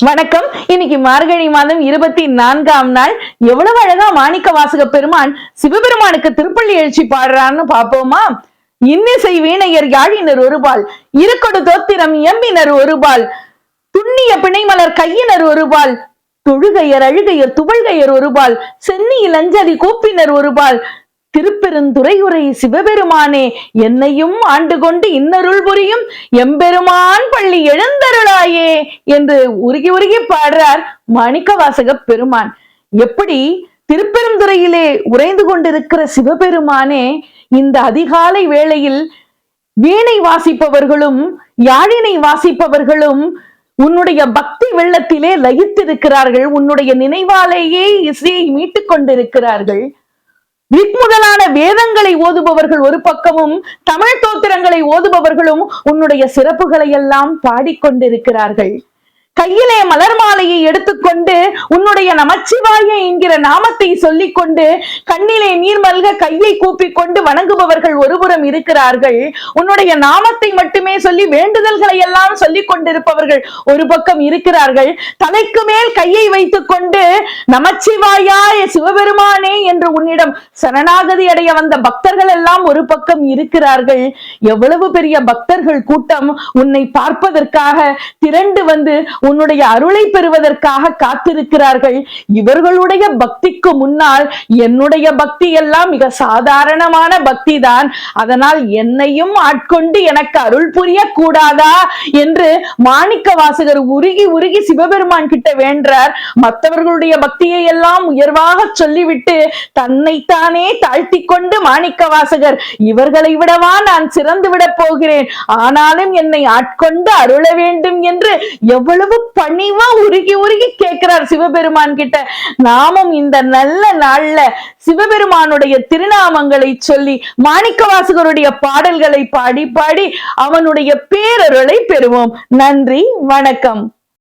வணக்கம். இன்னைக்கு மார்கழி மாதம் இருபத்தி நான்காம் நாள். எவ்வளவு அழகா மாணிக்க வாசக பெருமான் சிவபெருமானுக்கு திருப்பள்ளி எழுச்சி பாடுறான்னு பாப்போமா இன்னிசை வீணையர் யாழினர் ஒருபால் இருக்கொடு தோத்திரம் எம்பினர் ஒருபால் துண்ணிய பிணைமலர் கையினர் ஒருபால் தொழுகையர் அழுகையர் துவழ்கையர் ஒருபால் சென்னியில் அஞ்சலி கூப்பினர் ஒருபால் திருப்பெருந்துறையுரை சிவபெருமானே என்னையும் ஆண்டு கொண்டு இன்னருள் புரியும் எம்பெருமான் பள்ளி எழுந்தருளாயே என்று உருகி உருகி பாடுறார் மாணிக்கவாசக பெருமான். எப்படி திருப்பெருந்துறையிலே உறைந்து கொண்டிருக்கிற சிவபெருமானே இந்த அதிகாலை வேளையில் வீணை வாசிப்பவர்களும் யாழினை வாசிப்பவர்களும் உன்னுடைய பக்தி வெள்ளத்திலே லயித்திருக்கிறார்கள் உன்னுடைய நினைவாலேயே இசையை மீட்டுக் கொண்டிருக்கிறார்கள். முதலான வேதங்களை ஓதுபவர்கள் ஒரு பக்கமும் தமிழ் தோத்திரங்களை ஓதுபவர்களும் உன்னுடைய சிறப்புகளை எல்லாம் பாடிக்கொண்டிருக்கிறார்கள். கையிலே மலர் மாலையை எடுத்துக்கொண்டு உன்னுடைய நமச்சிவாய என்கிற நாமத்தை சொல்லிக் கொண்டு கண்ணிலே நீர் மல்க கையை கூப்பிக் கொண்டு வணங்குபவர்கள் ஒருபுறம் இருக்கிறார்கள். உன்னுடைய நாமத்தை மட்டுமே சொல்லி வேண்டுதல்களை எல்லாம் சொல்லிக் கொண்டிருப்பவர்கள் ஒரு பக்கம் இருக்கிறார்கள். தலைக்கு மேல் கையை வைத்துக் கொண்டு நமச்சிவாயாய சிவ என்று உன்னிடம் சரணாகதி அடைய வந்த பக்தர்கள் எல்லாம் ஒரு பக்கம் இருக்கிறார்கள். எவ்வளவு பெரிய பக்தர்கள் கூட்டம் உன்னை பார்ப்பதற்காக திரண்டு வந்து உன்னுடைய அருளை பெறுவதற்காக காத்திருக்கிறார்கள். இவர்களுடைய பக்திக்கு முன்னால் என்னுடைய பக்தி எல்லாம் மிக சாதாரணமான பக்தி தான் அதனால் என்னையும் ஆட்கொண்டு எனக்கு அருள் புரிய கூடாதா என்று மாணிக்க வாசகர் உருகி உருகி சிவபெருமான் கிட்ட வேண்டார் மற்றவர்களுடைய பக்தியை எல்லாம் உயர்வாக சொல்லிவிட்டு தன்னைத்தானே தாழ்த்தி கொண்டு மாணிக்க வாசகர் இவர்களை விடவா நான் சிறந்து விட போகிறேன். ஆனாலும் என்னை ஆட்கொண்டு அருள வேண்டும் என்று எவ்வளவு பணிவா உருகி உருகி கேட்கிறார் சிவபெருமான் கிட்ட. நாமும் இந்த நல்ல நாள்ல சிவபெருமானுடைய திருநாமங்களை சொல்லி மாணிக்கவாசகருடைய பாடல்களை பாடி பாடி அவனுடைய பேரருளை பெறுவோம். நன்றி வணக்கம்.